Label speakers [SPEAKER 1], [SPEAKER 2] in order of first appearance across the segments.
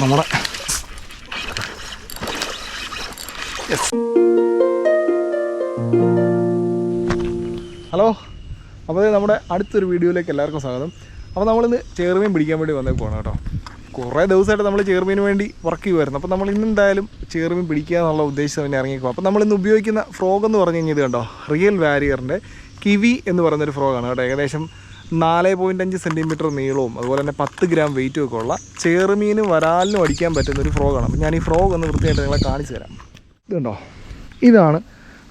[SPEAKER 1] നമ്മുടെ. ഹലോ അപ്പോൾ നമ്മുടെ അടുത്തൊരു വീഡിയോയിലേക്ക് എല്ലാവർക്കും സ്വാഗതം. അപ്പോൾ നമ്മളിന്ന് ചേർമീൻ പിടിക്കാൻ വേണ്ടി വന്നേ പോകണം കേട്ടോ. കുറേ ദിവസമായിട്ട് നമ്മൾ ചേർമീന് വേണ്ടി വർക്ക് ചെയ്യുമായിരുന്നു അപ്പോൾ നമ്മൾ ഇന്ന് എന്തായാലും ചേർമീൻ പിടിക്കുക എന്നുള്ള ഉദ്ദേശം തന്നെ ഇറങ്ങിക്കോ അപ്പോൾ നമ്മളിന്ന് ഉപയോഗിക്കുന്ന ഫ്രോഗ് എന്ന് പറഞ്ഞു കഴിഞ്ഞാൽ ഇത് കണ്ടോ? റിയൽ വാരിയറിന്റെ കിവി എന്ന് പറയുന്നൊരു ഫ്രോഗാണ് കേട്ടോ. ഏകദേശം നാല് പോയിന്റ് അഞ്ച് സെന്റിമീറ്റർ നീളവും അതുപോലെ തന്നെ പത്ത് ഗ്രാം വെയിറ്റും ഒക്കെ ഉള്ള ചേറുമീനും വരാലിനും അടിക്കാൻ പറ്റുന്ന ഒരു ഫ്രോഗാണ് അപ്പോൾ ഞാൻ ഈ ഫ്രോഗ് ഒന്ന് വൃത്തിയായിട്ട് നിങ്ങളെ കാണിച്ചു തരാം. ഇതുണ്ടോ? ഇതാണ്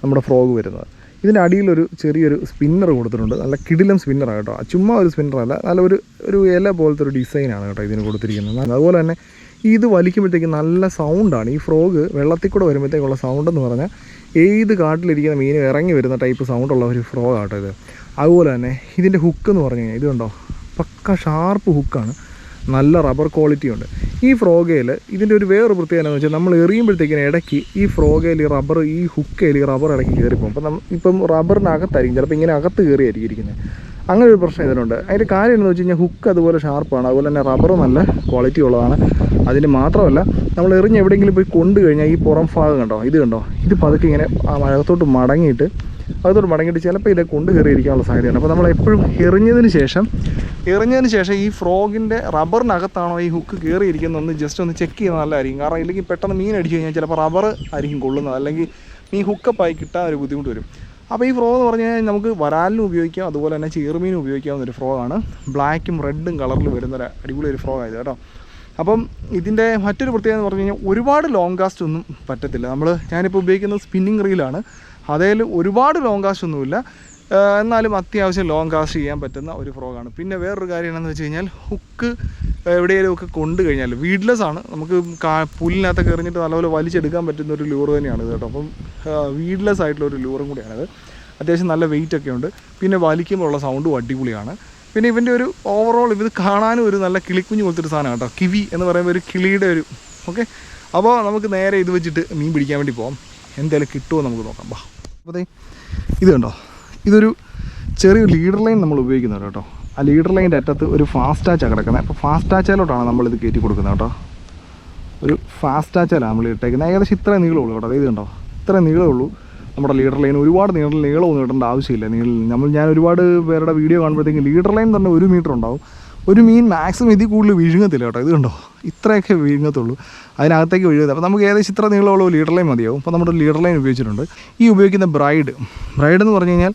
[SPEAKER 1] നമ്മുടെ ഫ്രോഗ് വരുന്നത്. ഇതിന്റെ അടിയിലൊരു ചെറിയൊരു സ്പിന്നർ കൊടുത്തിട്ടുണ്ട്. നല്ല കിടിലം സ്പിന്നറാണ് കേട്ടോ. ചുമ്മാ ഒരു സ്പിന്നറല്ല നല്ല ഒരു ഒരു ഇല പോലത്തെ ഒരു ഡിസൈനാണ് കേട്ടോ ഇതിന് കൊടുത്തിരിക്കുന്നത്. അതുപോലെ തന്നെ ഇത് വലിക്കുമ്പോഴത്തേക്ക് നല്ല സൗണ്ടാണ് ഈ ഫ്രോഗ് വെള്ളത്തിൽ കൂടെ വരുമ്പോഴത്തേക്കുള്ള സൗണ്ട് എന്ന് പറഞ്ഞാൽ ഏത് കാട്ടിലിരിക്കുന്ന മീൻ ഇറങ്ങി വരുന്ന ടൈപ്പ് സൗണ്ടുള്ള ഒരു ഫ്രോഗ് ആട്ടോ ഇത്. അതുപോലെ തന്നെ ഇതിന്റെ ഹുക്ക് എന്ന് പറഞ്ഞു കഴിഞ്ഞാൽ ഇതുണ്ടോ? പക്ക ഷാർപ്പ് ഹുക്കാണ് നല്ല റബ്ബർ ക്വാളിറ്റി ഉണ്ട്. ഈ ഫ്രോഗയിൽ ഇതിന്റെ ഒരു വേറൊരു പ്രത്യേകത എന്ന് വെച്ചാൽ നമ്മൾ എറിയുമ്പോഴത്തേക്കിന് ഇടയ്ക്ക് ഈ ഫ്രോഗയിൽ ഈ റബ്ബർ ഈ ഹുക്കയിൽ ഈ റബ്ബർ ഇടയ്ക്ക് കയറിപ്പോകും. അപ്പം ഇപ്പം റബ്ബറിനകത്തായിരിക്കും ചിലപ്പോൾ ഇങ്ങനെ അകത്ത് കയറിയായിരിക്കും ഇരിക്കുന്നത്. അങ്ങനെ ഒരു പ്രശ്നം ഇതിനുണ്ട്. അതിന്റെ കാര്യം എന്ന് വെച്ച് കഴിഞ്ഞാൽ ഹുക്ക് അതുപോലെ ഷാർപ്പാണ് അതുപോലെ തന്നെ റബ്ബർ നല്ല ക്വാളിറ്റി ഉള്ളതാണ്. അതിന് മാത്രമല്ല നമ്മൾ എറിഞ്ഞ് എവിടെയെങ്കിലും പോയി കൊണ്ടു കഴിഞ്ഞാൽ ഈ പുറം ഭാഗം കണ്ടോ? ഇത് കണ്ടോ? ഇത് പതുക്കെ ഇങ്ങനെ അകത്തോട്ട് മടങ്ങിയിട്ട് അകത്തോട്ട് മടങ്ങിയിട്ട് ചിലപ്പോൾ ഇതിലെ കൊണ്ട് കയറിയിരിക്കാനുള്ള സാധ്യതയുണ്ട് അപ്പോൾ നമ്മൾ എപ്പോഴും എറിഞ്ഞതിന് ശേഷം എറിഞ്ഞതിന് ശേഷം ഈ ഫ്രോഗിന്റെ റബ്ബറിനകത്താണോ ഈ ഹുക്ക് കയറിയിരിക്കുന്നതെന്ന് ജസ്റ്റ് ഒന്ന് ചെക്ക് ചെയ്യുന്നത് നല്ലതായിരിക്കും. കാരണം ഇല്ലെങ്കിൽ പെട്ടെന്ന് മീൻ അടിച്ചു കഴിഞ്ഞാൽ ചിലപ്പോൾ റബ്ബർ ആയിരിക്കും കൊള്ളുന്നത്. അല്ലെങ്കിൽ മീൻ ഹുക്കപ്പായി കിട്ടാൻ ഒരു ബുദ്ധിമുട്ട് വരും. അപ്പോൾ ഈ ഫ്രോ എന്ന് പറഞ്ഞു കഴിഞ്ഞാൽ നമുക്ക് വരാലിനും ഉപയോഗിക്കാം അതുപോലെ തന്നെ ചീർമീനും ഉപയോഗിക്കാവുന്ന ഒരു ഫ്രോ ആണ് ബ്ലാക്കും റെഡും കളറിൽ വരുന്ന ഒരു അടിപൊളി ഒരു ഫ്രോ ആയത് കേട്ടോ. അപ്പം ഇതിന്റെ മറ്റൊരു പ്രത്യേകത എന്ന് പറഞ്ഞു കഴിഞ്ഞാൽ ഒരുപാട് ലോങ് കാസ്റ്റ് ഒന്നും പറ്റത്തില്ല. നമ്മൾ ഞാനിപ്പോൾ ഉപയോഗിക്കുന്നത് സ്പിന്നിങ് റീലാണ് അതേൽ ഒരുപാട് ലോങ് കാസ്റ്റ് ഒന്നുമില്ല. എന്നാലും അത്യാവശ്യം ലോങ് കാസ്റ്റ് ചെയ്യാൻ പറ്റുന്ന ഒരു ഫ്രോഗാണ് പിന്നെ വേറൊരു കാര്യം എന്താണെന്ന് വെച്ച് കഴിഞ്ഞാൽ ഹുക്ക് എവിടെയെങ്കിലും ഒക്കെ കൊണ്ടു കഴിഞ്ഞാൽ വീഡ്ലെസ് ആണ്. നമുക്ക് കാ പുല്ലിനകത്തൊക്കെ നല്ലപോലെ വലിച്ചെടുക്കാൻ പറ്റുന്ന ഒരു ലൂർ തന്നെയാണ് ഇത് കേട്ടോ. അപ്പം വീഡ്ലെസ് ആയിട്ടുള്ള ഒരു ലൂറും കൂടിയാണിത്. അത്യാവശ്യം നല്ല വെയിറ്റ് ഒക്കെ ഉണ്ട്. പിന്നെ വലിക്കുമ്പോഴുള്ള സൗണ്ടും അടിപൊളിയാണ്. പിന്നെ ഇവന്റെ ഒരു ഓവറോൾ ഇത് കാണാനും ഒരു നല്ല കിളിക്കുഞ്ഞ് പോലത്തെ ഒരു സാധനം കേട്ടോ. കിവി എന്ന് പറയുമ്പോൾ ഒരു കിളിയുടെ ഒരു ഓക്കെ അപ്പോൾ നമുക്ക് നേരെ ഇത് വെച്ചിട്ട് മീൻ പിടിക്കാൻ വേണ്ടി പോകാം എന്തായാലും കിട്ടുമോ നമുക്ക് നോക്കാം. ബാ. അപ്പോൾ ഇത് കണ്ടോ? ഇതൊരു ചെറിയ ലീഡർ ലൈൻ നമ്മൾ ഉപയോഗിക്കുന്നത് കേട്ടോ. ആ ലീഡർ ലൈന്റെ അറ്റത്ത് ഒരു ഫാസ്റ്റ് ആച്ചാണ് കിടക്കുന്നത്. അപ്പോൾ ഫാസ്റ്റ് ആച്ചയിലോട്ടാണ് നമ്മളിത് കയറ്റി കൊടുക്കുന്നത് കേട്ടോ. ഒരു ഫാസ്റ്റ് ആച്ചാലാണ് നമ്മൾ ഇട്ടേക്കുന്നത്. ഏകദേശം ഇത്ര നീളമുള്ളൂ കേട്ടോ. ഇത് കണ്ടോ? ഇത്ര നീളമുള്ളൂ നമ്മുടെ ലീഡർ ലൈൻ ഒരുപാട് നീളം നീളമൊന്നും ഇടേണ്ട ആവശ്യമില്ല. നീളം നമ്മൾ ഞാൻ ഒരുപാട് പേരുടെ വീഡിയോ കാണുമ്പോഴത്തേക്കും ലീഡർ ലൈൻ തന്നെ ഒരു മീറ്റർ ഉണ്ടാവും. ഒരു മീൻ മാക്സിമം ഇതിൽ കൂടുതൽ വിഴുങ്ങത്തില്ല കേട്ടോ. ഇത് കണ്ടോ? ഇത്രയൊക്കെ വിഴുങ്ങത്തുള്ളൂ. അതിനകത്തേക്ക് വിഴുകത്തില്ല. അപ്പോൾ നമുക്ക് ഏകദേശം ഇത്ര നീളമുള്ള ലീഡർ ലൈൻ മതിയാവും. അപ്പോൾ നമ്മുടെ ലീഡർ ലൈൻ ഉപയോഗിച്ചിട്ടുണ്ട്. ഈ ഉപയോഗിക്കുന്ന ബ്രൈഡ് ബ്രൈഡ് എന്ന് പറഞ്ഞു കഴിഞ്ഞാൽ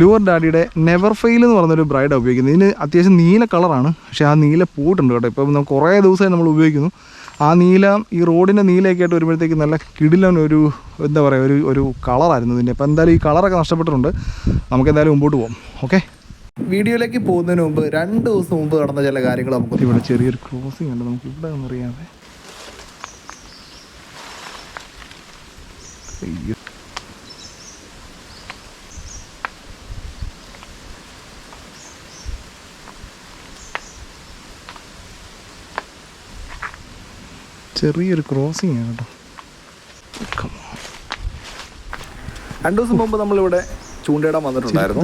[SPEAKER 1] ലൂർ ഡാഡിയുടെ നെവർ ഫെയിൽ എന്ന് പറഞ്ഞൊരു ബ്രൈഡാണ് ഉപയോഗിക്കുന്നത്. ഇതിന് അത്യാവശ്യം നീല കളറാണ് പക്ഷേ ആ നീല പൂട്ടുണ്ട് കേട്ടോ. ഇപ്പം നമ്മൾ കുറേ ദിവസമായി നമ്മൾ ഉപയോഗിക്കുന്നു. ആ നീല ഈ റോഡിന്റെ നീലയൊക്കെ ആയിട്ട് വരുമ്പോഴത്തേക്ക് നല്ല കിടിലൻ ഒരു എന്താ പറയുക ഒരു ഒരു കളറായിരുന്നു ഇതിന്റെ അപ്പോൾ എന്തായാലും ഈ കളറൊക്കെ നഷ്ടപ്പെട്ടിട്ടുണ്ട്. നമുക്ക് എന്തായാലും മുമ്പോട്ട് പോകാം ഓക്കെ വീഡിയോയിലേക്ക് പോകുന്നതിന് മുമ്പ് രണ്ട് ദിവസം മുമ്പ് നടന്ന ചില കാര്യങ്ങൾ നമുക്ക് ഇവിടെ ചെറിയൊരു ക്രോസിംഗ് ഉണ്ട്. നമുക്ക് ഇവിടെ ഒന്നും അറിയാതെ അയ്യോ. ചെറിയൊരു ക്രോസിംഗ് ആണ് കേട്ടോ.
[SPEAKER 2] രണ്ടു ദിവസം മുമ്പ് നമ്മളിവിടെ ചൂണ്ടയിടാൻ വന്നിട്ടുണ്ടായിരുന്നു.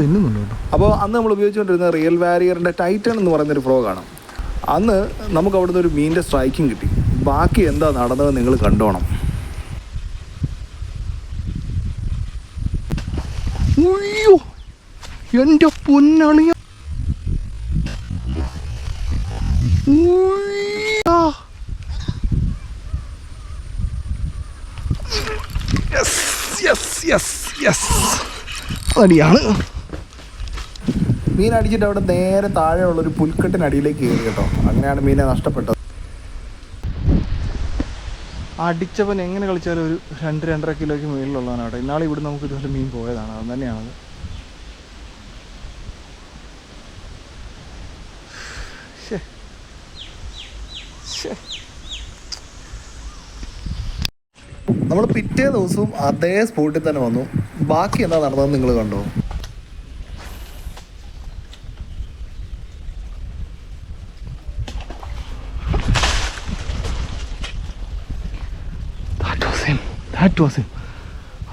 [SPEAKER 2] അപ്പോൾ അന്ന് നമ്മൾ ഉപയോഗിച്ചുകൊണ്ടിരുന്ന റിയൽ വാരിയറിന്റെ ടൈറ്റൺ എന്ന് പറയുന്നൊരു ഫ്രോഗാണ് അന്ന് നമുക്ക് അവിടുന്ന് ഒരു മീനിന്റെ സ്ട്രൈക്കിംഗ് കിട്ടി. ബാക്കി എന്താ നടന്നത് നിങ്ങൾ കണ്ടോണം.
[SPEAKER 1] ഉയ്യോ എന്റെ പൊന്നളിയ yes Yes, yes, yes, yes. അതടിയാണ്
[SPEAKER 2] മീൻ അടിച്ചിട്ട് അവിടെ നേരെ താഴെയുള്ള ഒരു പുൽക്കെട്ടിനടിയിലേക്ക് കയറി കേട്ടോ. അങ്ങനെയാണ് മീനെ നഷ്ടപ്പെട്ടത്.
[SPEAKER 1] അടിച്ചവൻ എങ്ങനെ കളിച്ചാലും ഒരു രണ്ട് രണ്ടര കിലോയ്ക്ക് മുകളിലുള്ളതാണ് കേട്ടോ ഇന്നാളെ ഇവിടെ നമുക്ക് ഇതുപോലെ മീൻ പോയതാണ്. അത് തന്നെയാണത്.
[SPEAKER 2] നമ്മൾ പിറ്റേ ദിവസവും അതേ സ്പോട്ടിൽ തന്നെ വന്നു. ബാക്കി എന്താ നടന്നതെന്ന് നിങ്ങൾ കണ്ടോ?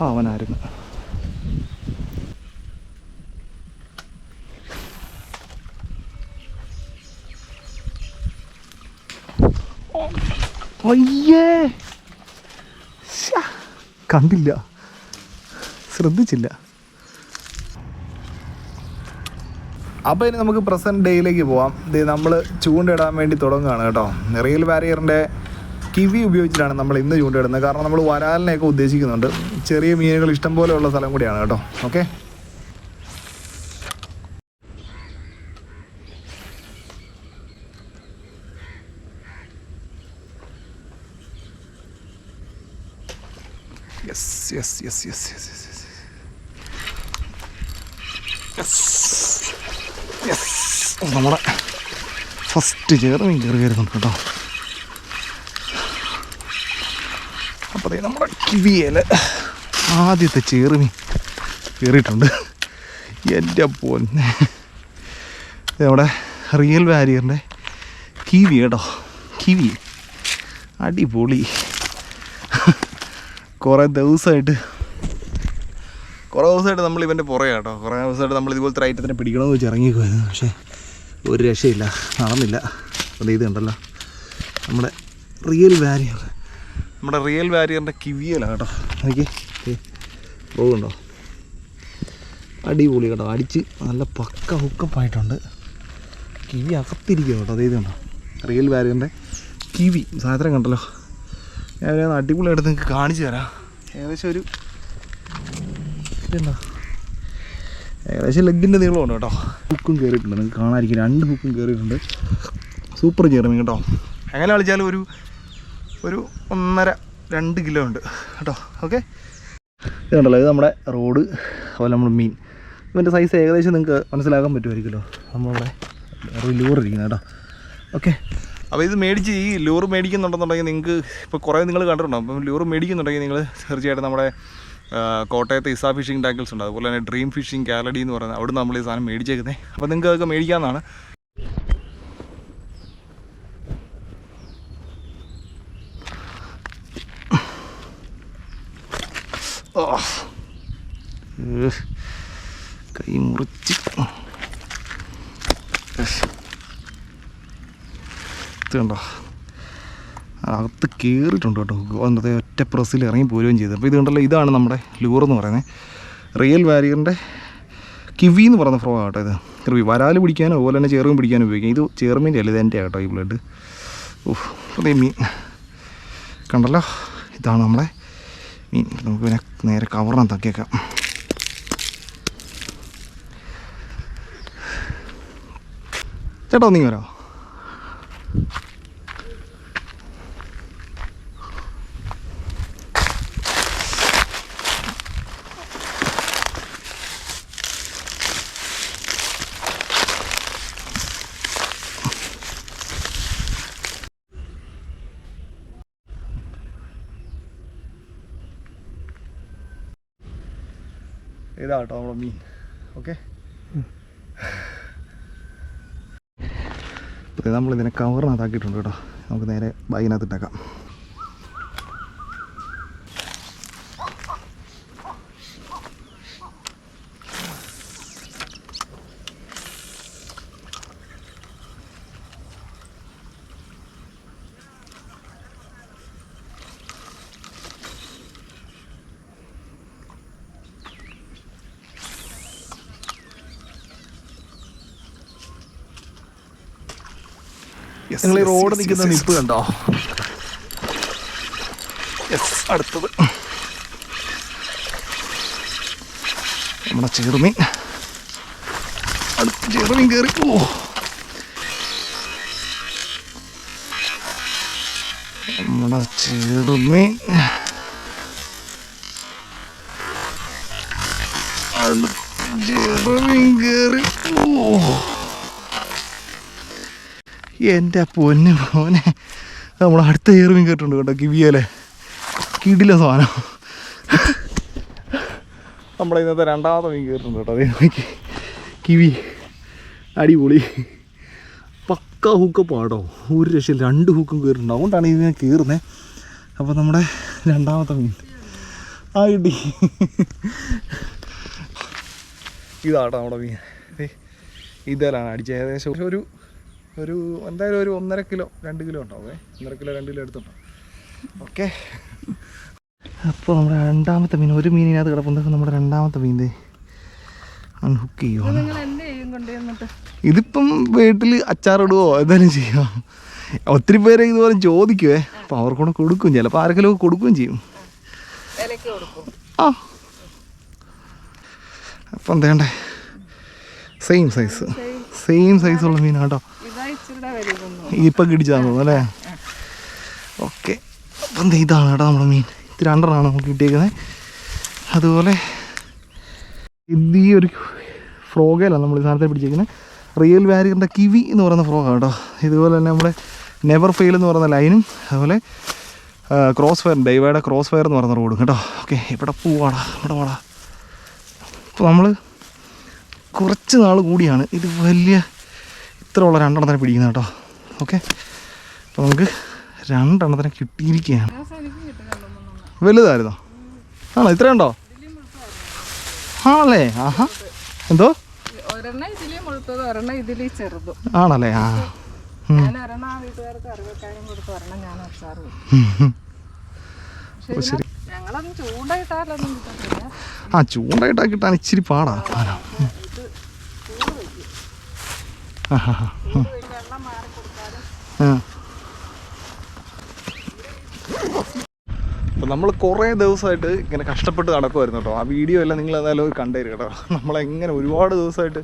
[SPEAKER 1] അവനായിരുന്നു. കണ്ടില്ല. ശ്രദ്ധിച്ചില്ല.
[SPEAKER 2] അപ്പോൾ ഇനി നമുക്ക് പ്രസന്റ് ഡേയിലേക്ക് പോവാം. ഇത് നമ്മൾ ചൂണ്ടിടാൻ വേണ്ടി തുടങ്ങുകയാണ് കേട്ടോ. റിയൽ വാരിയറിന്റെ കിവി ഉപയോഗിച്ചിട്ടാണ് നമ്മൾ ഇന്ന് ചൂണ്ടിടുന്നത് കാരണം നമ്മൾ വരാലിനെയൊക്കെ ഉദ്ദേശിക്കുന്നുണ്ട്. ചെറിയ മീനുകൾ ഇഷ്ടം പോലെയുള്ള സ്ഥലം കൂടിയാണ് കേട്ടോ. Okay
[SPEAKER 1] yes yes yes yes yes yes yes yes നമ്മുടെ ഫസ്റ്റ് ചേർമീൻ കയറി വരുന്നുണ്ട് കേട്ടോ. അപ്പോൾ നമ്മുടെ കിവിയൽ ആദ്യത്തെ ചേറുമീൻ കയറിയിട്ടുണ്ട്. എന്റെ പൊന്നെ. നമ്മുടെ റിയൽ വാരിയറിന്റെ കിവി കേട്ടോ. കിവി. അടിപൊളി. കുറേ ദിവസമായിട്ട് കുറേ ദിവസമായിട്ട് നമ്മൾ ഇവന്റെ പുറകെ കേട്ടോ കുറേ ദിവസമായിട്ട് നമ്മൾ ഇതുപോലത്തെ ഐറ്റത്തിനെ പിടിക്കണമെന്ന് വെച്ച് ഇറങ്ങിക്കുമായിരുന്നു പക്ഷേ ഒരു രക്ഷയില്ല. നടന്നില്ല. അത് ഇത് ഉണ്ടല്ലോ നമ്മുടെ റിയൽ വാരിയർ നമ്മുടെ റിയൽ വാരിയറിന്റെ കിവിയലാണ് കേട്ടോ. നോക്കി പോകുന്നുണ്ടോ? അടിപൊളി കേട്ടോ. അടിച്ച് നല്ല പക്ക ഹുക്കപ്പായിട്ടുണ്ട് കിവി അകത്തിരിക്കുക കേട്ടോ. അതേ ഇതുണ്ടോ റിയൽ വാരിയറിന്റെ കിവി. സാധനം കണ്ടല്ലോ. ഞാൻ അടിപൊളിയായിട്ട് നിങ്ങൾക്ക് കാണിച്ചു തരാം. ഏകദേശം ഒരു ഇതെന്താ ഏകദേശം ലെഗിന്റെ നീളമുണ്ട് കേട്ടോ. ഹുക്കും കയറിയിട്ടുണ്ട് നിങ്ങൾക്ക് കാണാതിരിക്കും രണ്ട് ഹുക്കും കയറിയിട്ടുണ്ട് സൂപ്പർ ചേർമീൻ കേട്ടോ. എങ്ങനെ കളിച്ചാലും ഒരു ഒരു ഒന്നര രണ്ട് കിലോ ഉണ്ട് കേട്ടോ. ഓക്കെ? ഇതുണ്ടല്ലോ ഇത് നമ്മുടെ റോഡ് അതുപോലെ നമ്മുടെ മീൻ. ഇവന്റെ സൈസ് ഏകദേശം നിങ്ങൾക്ക് മനസ്സിലാക്കാൻ പറ്റുമായിരിക്കുമല്ലോ. നമ്മളുടെ ലൂർ ഇരിക്കുന്നത് കേട്ടോ. ഓക്കെ? അപ്പോൾ ഇത് മേടിച്ച് ഈ ലൂർ മേടിക്കുന്നുണ്ടെന്നുണ്ടെങ്കിൽ നിങ്ങൾക്ക് ഇപ്പോൾ കുറേ നിങ്ങൾ കണ്ടിട്ടുണ്ടോ? അപ്പം ലൂർ മേടിക്കുന്നുണ്ടെങ്കിൽ നിങ്ങൾ തീർച്ചയായിട്ടും നമ്മുടെ കോട്ടയത്തെ ഇസ ഫിഷിംഗ് ടാങ്കിൾസ് ഉണ്ട് അതുപോലെ തന്നെ ഡ്രീം ഫിഷിംഗ് കാലഡി എന്ന് പറയുന്നത് അവിടെ നമ്മൾ ഈ സാധനം മേടിച്ചേക്കുന്നത് അപ്പോൾ നിങ്ങൾക്ക് അതൊക്കെ മേടിക്കാമെന്നാണ്. കൈ മുറിച്ച് ഏഹ്. അകത്ത് കയറിയിട്ടുണ്ട് കേട്ടോ. അന്നത്തെ ഒറ്റ പ്രസ്സിൽ ഇറങ്ങി പോരുകയും ചെയ്തു. അപ്പോൾ ഇത് കണ്ടല്ലോ ഇതാണ് നമ്മുടെ ലൂർ എന്ന് പറയുന്നത്. റിയൽ വാരിയറിന്റെ കിവി എന്ന് പറയുന്ന ഫ്രോ ആട്ടോ ഇത്. കിവി വരാൽ പിടിക്കാനോ അതുപോലെ തന്നെ ചേറും പിടിക്കാനും ഉപയോഗിക്കാം. ഇത് ചേർമീന്റെ അല്ല ഇതെന്റെ ആട്ടോ ഈ ബ്ലഡ് ഓഹ് അതേ മീൻ. കണ്ടല്ലോ ഇതാണ് നമ്മുടെ മീൻ. നമുക്ക് പിന്നെ നേരെ കവറിനകത്താക്കിയേക്കാം ചേട്ടാ നീ വരാമോ ഇതാട്ടോ നമ്മുടെ മീൻ. ഓക്കെ? നമ്മളിതിനെ കവറിനകത്താക്കിയിട്ടുണ്ട് കേട്ടോ. നമുക്ക് നേരെ ബൈനകത്തിട്ടേക്കാം.
[SPEAKER 2] നിങ്ങൾ ഈ റോഡ് നിൽക്കുന്ന. നിപ്പ് കണ്ടോ?
[SPEAKER 1] യെസ് അടുത്തത്. നമ്മുടെ ചെറുമീൻ. അടുത്ത ചെറുമീൻ കയറി ഓ. നമ്മുടെ ചെറുമീൻ. അടുത്ത ചെറുമീൻ കയറി എന്റെ പൊന്ന് മോനെ. നമ്മൾ അടുത്ത ചെറുമീൻ കേട്ടിട്ടുണ്ട് കേട്ടോ കിവിയല്ലേ കിടില സാധനം. നമ്മുടെ ഇന്നത്തെ രണ്ടാമത്തെ മീൻ കേട്ടിട്ടുണ്ട് കേട്ടോ അതേ നോക്കി. കിവി. അടിപൊളി. പക്ക ഹൂക്ക് പാടോ ഒരു രക്ഷയിൽ രണ്ട് ഹൂക്കും കയറിയിട്ടുണ്ട് അതുകൊണ്ടാണ് ഇതിനെ കയറുന്നത് അപ്പോൾ നമ്മുടെ രണ്ടാമത്തെ മീൻ. ആ കിട്ടി ഇതാട്ടോ നമ്മുടെ മീൻ. ഇതേലാണ് അടിച്ച. ഏകദേശം ഒരു ഒരു എന്തായാലും ഒരു ഒന്നര കിലോ രണ്ട് കിലോ ഉണ്ടാവേ ഒന്നര കിലോ രണ്ട് കിലോ എടുത്തുണ്ടോ ഓക്കെ. അപ്പോൾ നമ്മുടെ രണ്ടാമത്തെ മീൻ ഒരു മീനിനകത്ത് കിടപ്പുണ്ട്. നമ്മുടെ രണ്ടാമത്തെ മീൻ അൺഹുക്ക്
[SPEAKER 3] ചെയ്യുമോ
[SPEAKER 1] ഇതിപ്പം വീട്ടിൽ അച്ചാറിടുവോ എന്തായാലും ചെയ്യാം. ഒത്തിരി പേര് ഇതുപോലെ ചോദിക്കുവേ. അപ്പോൾ അവർക്കൂടെ കൊടുക്കും. ചിലപ്പോൾ ആരെങ്കിലും കൊടുക്കുകയും ചെയ്യും. ആ. അപ്പം എന്തേണ്ടേ സെയിം സൈസ് സെയിം സൈസുള്ള മീനാണ് ഇപ്പം കിടിച്ചാന്ന് തോന്നുന്നു. അല്ലേ? ഓക്കെ. അപ്പം ഇതാണ് കേട്ടോ നമ്മുടെ മീൻ. ഇത് രണ്ടെണ്ണമാണ് നമുക്ക് കിട്ടിയേക്കുന്നത് അതുപോലെ ഇത് ഈ ഒരു ഫ്രോഗയിലാണ് നമ്മൾ ഈ സാധനത്തെ പിടിച്ചേക്കുന്നത് റിയൽ വാരിയറിന്റെ കിവി എന്ന് പറയുന്ന ഫ്രോഗാണ് കേട്ടോ. ഇതുപോലെ തന്നെ നമ്മുടെ നെവർ ഫെയിൽ എന്ന് പറയുന്ന ലൈനും അതുപോലെ ക്രോസ് ഫയർ ഡൈവയുടെ ക്രോസ് ഫയർ എന്ന് പറയുന്ന റോഡും കേട്ടോ. ഓക്കെ ഇവിടെ പോവാടാ ഇവിടെ വാടാ. അപ്പോൾ നമ്മൾ കുറച്ച് നാൾ കൂടിയാണ് ഇത് വലിയ ഇത്ര ഉള്ള രണ്ടെണ്ണത്തിനെ പിടിക്കുന്നത് കേട്ടോ. ഓക്കെ അപ്പോൾ നമുക്ക് രണ്ടെണ്ണത്തിനെ കിട്ടിയിരിക്കുകയാണ്. വലുതായിരുന്നോ? ആണോ? ഇത്രയുണ്ടോ ആണല്ലേ? ആഹാ. എന്തോ? ആണല്ലേ? ആ.
[SPEAKER 3] ആ
[SPEAKER 1] ചൂണ്ടായിട്ടാ കിട്ടാൻ ഇച്ചിരി പാടാ ആണോ? ഉം.
[SPEAKER 3] ഇത് ചൂട് വയ്ക്കും
[SPEAKER 1] ആ, ആ, ആ.
[SPEAKER 3] ചൂട് വയ്ക്കും വെള്ളം മാറി കൊടുത്താലും
[SPEAKER 1] ആ. അപ്പോൾ നമ്മൾ കുറേ ദിവസമായിട്ട് ഇങ്ങനെ കഷ്ടപ്പെട്ട് നടക്കുമായിരുന്നു കേട്ടോ. ആ വീഡിയോ എല്ലാം നിങ്ങൾ എന്തായാലും കണ്ടേര് കേട്ടോ. നമ്മളെങ്ങനെ ഒരുപാട് ദിവസമായിട്ട്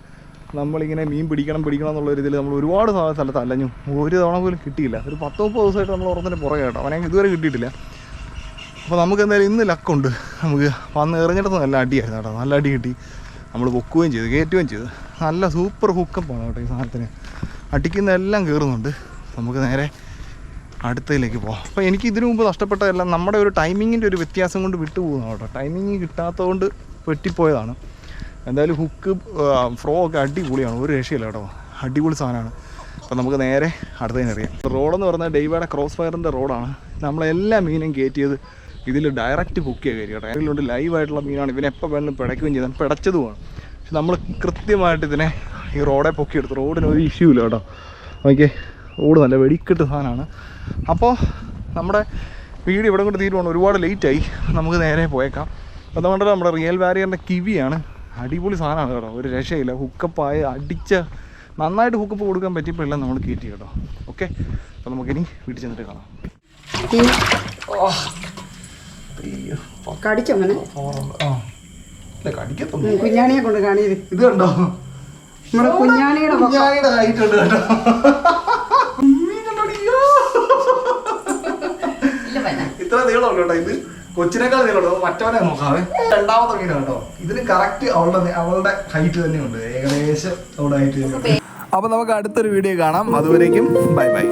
[SPEAKER 1] നമ്മളിങ്ങനെ മീൻ പിടിക്കണം പിടിക്കണം എന്നുള്ള രീതിയിൽ നമ്മൾ ഒരുപാട് സ്ഥ- സ്ഥലത്ത് അലഞ്ഞു. ഒരു തവണ പോലും കിട്ടിയില്ല. ഒരു പത്ത് മുപ്പത് ദിവസമായിട്ട് നമ്മൾ ഉറപ്പിന്റെ പുറകെ കേട്ടോ. അവനെ ഇതുവരെ കിട്ടിയിട്ടില്ല. അപ്പോൾ നമുക്ക് എന്തായാലും ഇന്ന് ലക്കുണ്ട് നമുക്ക് വന്ന് എറിഞ്ഞിടത്ത് നല്ല അടിയായിരുന്നു കേട്ടോ. നല്ല അടി കിട്ടി. നമ്മൾ പൊക്കുകയും ചെയ്തു കയറ്റുകയും ചെയ്തു. നല്ല സൂപ്പർ ഹുക്കപ്പാണ് കേട്ടോ ഈ സാധനത്തിന്. അടിക്കുന്ന എല്ലാം കയറുന്നുണ്ട് നമുക്ക് നേരെ അടുത്തതിലേക്ക് പോകാം അപ്പോൾ എനിക്ക് ഇതിനു മുമ്പ് നഷ്ടപ്പെട്ടതെല്ലാം നമ്മുടെ ഒരു ടൈമിങ്ങിന്റെ ഒരു വ്യത്യാസം കൊണ്ട് വിട്ടു പോകുന്നതാണ് കേട്ടോ. ടൈമിങ് കിട്ടാത്തതുകൊണ്ട് വെട്ടിപ്പോയതാണ് എന്തായാലും ഹുക്ക് ഫ്രോ ഒക്കെ അടിപൊളിയാണ്. ഒരു രക്ഷയില്ല കേട്ടോ. അടിപൊളി സാധനമാണ്. അപ്പോൾ നമുക്ക് നേരെ അടുത്തതിനറിയാം റോഡെന്ന് പറഞ്ഞാൽ ഡെയ്വയുടെ ക്രോസ് ഫയറിന്റെ റോഡാണ്. നമ്മളെല്ലാ മീനും കയറ്റിയത് ഇതിൽ ഡയറക്റ്റ് കുക്ക് ചെയ്യുക കേട്ടോ. ഇതിലുണ്ട് ലൈവായിട്ടുള്ള മീനാണ്. ഇവനെ എപ്പോൾ വേണം പിടയ്ക്കുകയും ചെയ്താൽ പിടച്ചതുമാണ് പക്ഷെ നമ്മൾ കൃത്യമായിട്ട് ഇതിനെ ഈ റോഡെ പൊക്കിയെടുത്തു റോഡിന് ഒരു ഇഷ്യൂ ഇല്ല കേട്ടോ. ഓക്കെ റോഡ് നല്ല വെടിക്കെട്ട് സാധനമാണ്. അപ്പോൾ നമ്മുടെ വീട് ഇവിടെ കൊണ്ട് തീരുവാണ്. ഒരുപാട് ലേറ്റായി നമുക്ക് നേരെ പോയേക്കാം. അപ്പോൾ അതുകൊണ്ട് നമ്മുടെ റിയൽ വാരിയറിന്റെ കിവിയാണ്. അടിപൊളി സാധനമാണ് കേട്ടോ. ഒരു രക്ഷയില്ല. ഹുക്കപ്പായ അടിച്ച നന്നായിട്ട് ഹുക്കപ്പ് കൊടുക്കാൻ പറ്റിയപ്പോഴെല്ലാം നമ്മൾ കയറ്റി കേട്ടോ. ഓക്കെ അപ്പോൾ നമുക്കിനി വീട്ടിൽ ചെന്നിട്ട് കാണാം. അയ്യോ
[SPEAKER 4] കടിച്ചോ മോനെ
[SPEAKER 1] ആ ഇല്ല കടിക്കത്തൊന്നും
[SPEAKER 4] കുഞ്ഞാണിയെ കൊണ്ട് കാണിയത്.
[SPEAKER 1] ഇത് കണ്ടോ?
[SPEAKER 4] നമ്മുടെ കുഞ്ഞാണിയുടെ പൊക്കം.
[SPEAKER 1] കുഞ്ഞാണിയുടെ ഹൈറ്റ് ഉണ്ട് കേട്ടോ. ഇത്ര നീളമുള്ളൂ കേട്ടോ ഇത്. കൊച്ചിനേക്കാൾ നീളമുള്ളൂ മറ്റവനെ നോക്കാവേ. രണ്ടാമത്തെ മീനാണ് കേട്ടോ. ഇതിന് കറക്റ്റ് അവളുടെ അവളുടെ ഹൈറ്റ് തന്നെയുണ്ട്. ഏകദേശം അവളുടെ ഹൈറ്റ് തന്നെയുണ്ട്.
[SPEAKER 2] അപ്പോൾ നമുക്ക് അടുത്തൊരു വീഡിയോ കാണാം. അതുവരേക്കും ബൈ ബൈ